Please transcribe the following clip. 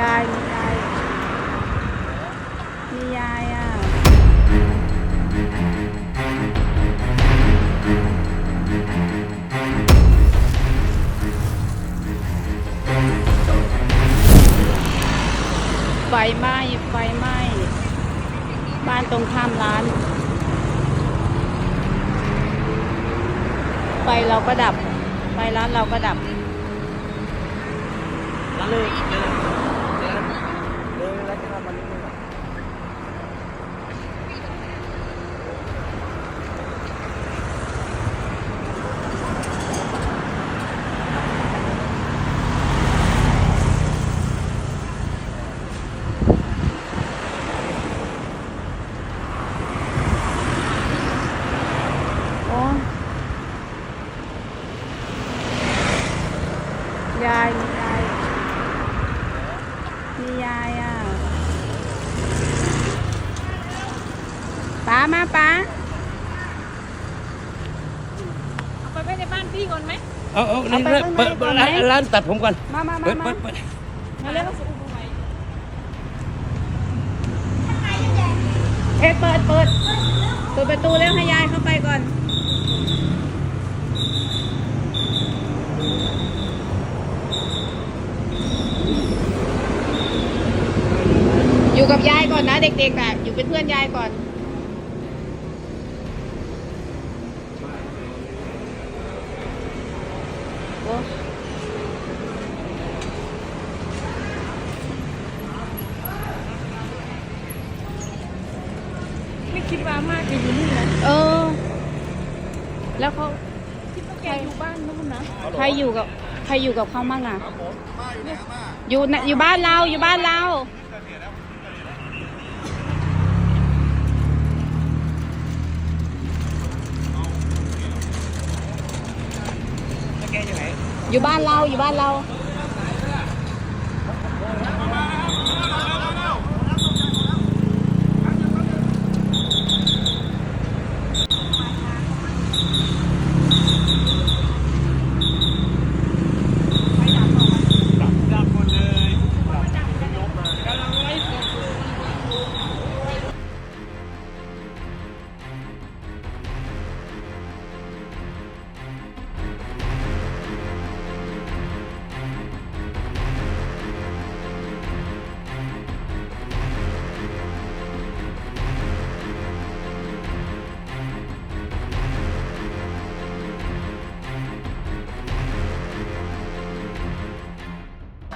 ยาย มียาย มียายอะ ไฟไหม้ ไฟไหม้ บ้านตรงข้ามร้าน ไฟเราก็ดับ ไฟร้านเราก็ดับเลยเลยเลยเลยแล้วจะทำมันนิดนึง โอ้ยายมียายมียายอะป้ามาป้าเอาไปไว้ในบ้านพี่ก่อนไหมเอาเอานี่เปิดเปิดเปิดร้านร้านตัดผมก่อนมามามาเปิดมาเปิดเปิดมาเล่นก็สุดไหมเอ๊ะเปิดเปิดเปิดประตูแล้วให้ยายเข้าไปก่อน อยู่กับยายก่อนนะ เด็กๆอะอยู่เป็นเพื่อนยายก่อน โอ้ไม่คิดว่ามากจะอยู่นี่นะเออ แล้วเขาคิดว่าแกอยู่บ้านนู้นนะใครอยู่กับ ใครอยู่กับเขามั่งอะ อยู่นะอยู่บ้านเราอยู่บ้านเรา แกอยู่ไหน อยู่บ้านเราอยู่บ้านเรา